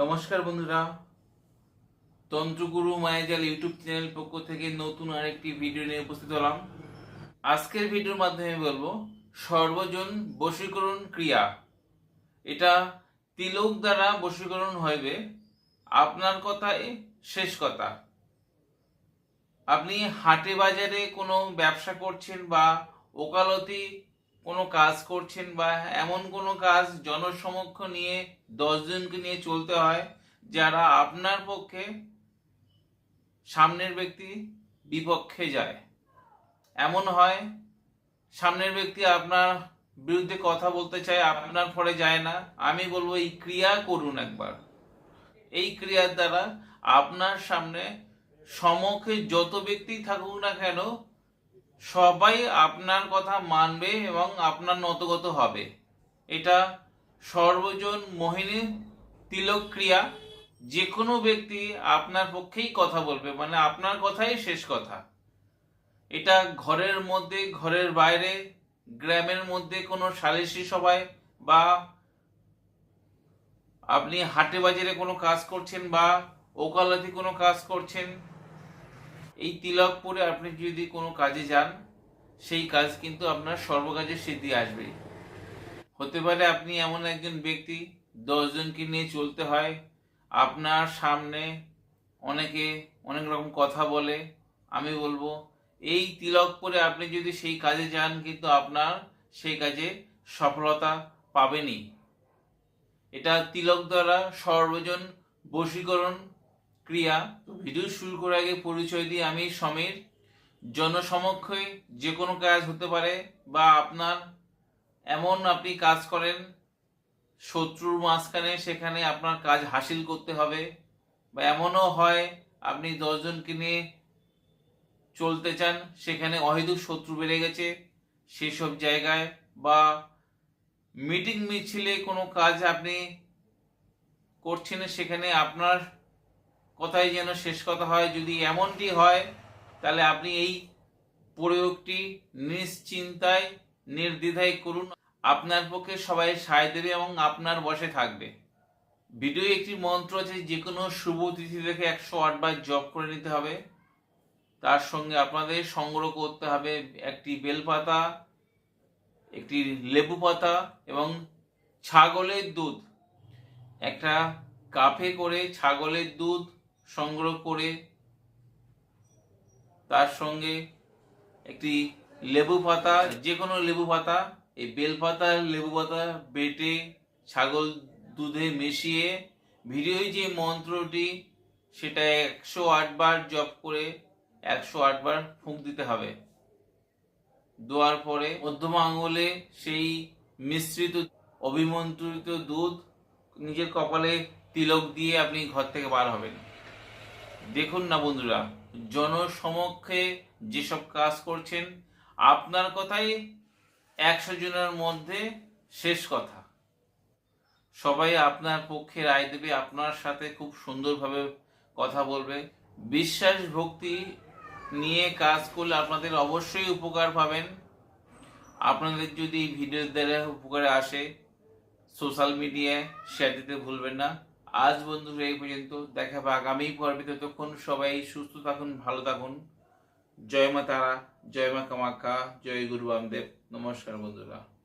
নমস্কার বন্ধুরা। তন্ত্রগুরু মায়াজাল YouTube channel পক্ষ থেকে নতুন আরেকটি ভিডিও নিয়ে উপস্থিত হলাম। আজকের ভিডিওর মাধ্যমে বলব, সর্বজন বশীকরণ ক্রিয়া। এটা তিলক দ্বারা বশীকরণ হইবে, আপনার কথায় শেষ কথা। আপনি হাটে বাজারে কোনো ব্যবসা করছেন বা ওকালতি কোনো কাজ করছেন বা এমন কোনো কাজ জনসমক্ষ নিয়ে, দশজনকে নিয়ে চলতে হয় যারা আপনার পক্ষে সামনের ব্যক্তি বিপক্ষে যায়। এমন হয়, সামনের ব্যক্তি আপনার বিরুদ্ধে কথা বলতে চায়, আপনার ফলে যায় না। আমি বলব, এই ক্রিয়া করুন একবার। এই ক্রিয়ার দ্বারা আপনার সামনে সমক্ষে যত ব্যক্তি থাকুক না কেন সবাই আপনার কথা মানবে এবং আপনার নতগত হবে। এটা সর্বজন মোহিনী তিলক ক্রিয়া। যে কোনো ব্যক্তি আপনার পক্ষেই কথা বলবে মানে আপনার কথাই শেষ কথা। এটা ঘরের মধ্যে, ঘরের বাইরে, গ্রামের মধ্যে কোনো সালিসি সভায় বা আপনি হাটে বাজারে কোনো কাজ করছেন বা ওকালতি কোনো কাজ করছেন এই তিলক পরে আপনি যদি কোনো কাজে যান, সেই কাজ কিন্তু আপনার সর্বকাজে সিদ্ধি আসবে হতে পারে আপনি এমন একজন ব্যক্তি, দশজনকে নিয়ে চলতে হয়, আপনার সামনে অনেকে অনেক রকম কথা বলে, আমি বলব, এই তিলক পরে আপনি যদি সেই কাজে যান, কিন্তু আপনার সেই কাজে সফলতা পাবেনই। এটা তিলক দ্বারা সর্বজন বশীকরণ ক্রিয়া তো ভিডিও শুরু করার আগে পরিচয় দিয়ে আমি সমীর। জনসমক্ষে যে কোনো কাজ হতে পারে বা আপনার এমন আপনি কাজ করেন, শত্রুর মাঝখানে সেখানে আপনার কাজ হাসিল করতে হবে বা এমনও হয় আপনি দশজনকে নিয়ে চলতে চান, সেখানে অহেতুক শত্রু বেড়ে গেছে, সেসব জায়গায় বা মিটিং মিছিলে কোনো কাজ আপনি করছেন, সেখানে আপনার কথাই যেন শেষ কথা হয়, যদি এমনটি হয়, তাহলে আপনি এই প্রয়োগটি নিশ্চিন্তায়, নির্দ্বিধায় করুন। আপনার পক্ষে সবাই সায় দেবে এবং আপনার বসে থাকবে। ভিডিও একটি মন্ত্র আছে, যে কোনো শুভ তিথি দেখে একশো আটবার জপ করে নিতে হবে। তার সঙ্গে আপনাদের সংগ্রহ করতে হবে একটি বেলপাতা, একটি লেবু পাতা এবং ছাগলের দুধ। একটা কাফে করে ছাগলের দুধ সংগ্রহ করে তার সঙ্গে একটি লেবু পাতা যে কোনো লেবু পাতা, এই বেলপাতা লেবু পাতা বেটে ছাগল দুধে মিশিয়ে ভিডিওয় যে মন্ত্রটি, সেটা একশো আটবার জপ করে একশো আটবার ফুঁক দিতে হবে। দেওয়ার পরে মধ্যম আঙুলে সেই মিশ্রিত, অভিমন্ত্রিত দুধ নিজের কপালে তিলক দিয়ে আপনি ঘর থেকে বার হবেন। দেখুন না বন্ধুরা, জনসমক্ষে যেসব কাজ করছেন, আপনার কথাই একশো জনের মধ্যে শেষ কথা। সবাই আপনার পক্ষে রায় দেবে, আপনার সাথে খুব সুন্দরভাবে কথা বলবে। বিশ্বাস ভক্তি নিয়ে কাজ করলে আপনাদের অবশ্যই উপকার পাবেন। আপনাদের যদি ভিডিও দ্বারা উপকারে আসে, সোশ্যাল মিডিয়ায় শেয়ার দিতে ভুলবেন না। আজ বন্ধুরা এই পর্যন্ত দেখা হবে আগামী পর্বে। ততক্ষণ সবাই সুস্থ থাকুন, ভালো থাকুন। জয় মা তারা, জয় মা কামাক্ষা জয় গুরু বামদেব। নমস্কার বন্ধুরা।